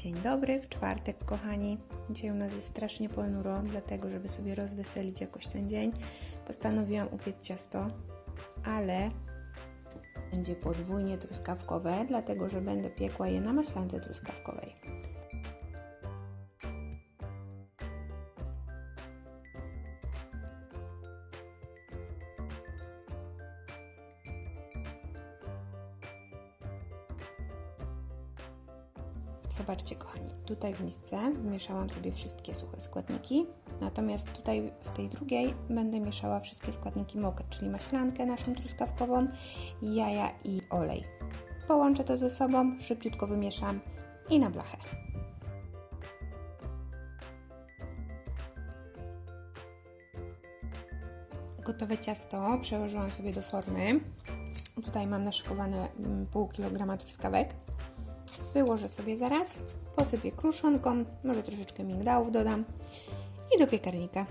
Dzień dobry, w czwartek, kochani. Dzisiaj u nas jest strasznie ponuro, dlatego, żeby sobie rozweselić jakoś ten dzień, postanowiłam upiec ciasto, ale będzie podwójnie truskawkowe, dlatego, że będę piekła je na maślance truskawkowej. Zobaczcie, kochani, tutaj w misce wymieszałam sobie wszystkie suche składniki, natomiast tutaj w tej drugiej będę mieszała wszystkie składniki mokre, czyli maślankę naszą truskawkową, jaja i olej. Połączę to ze sobą, szybciutko wymieszam i na blachę. Gotowe ciasto przełożyłam sobie do formy. Tutaj mam naszykowane mm, pół kilograma truskawek. Wyłożę sobie zaraz, posypię kruszonką, może troszeczkę migdałów dodam i do piekarnika.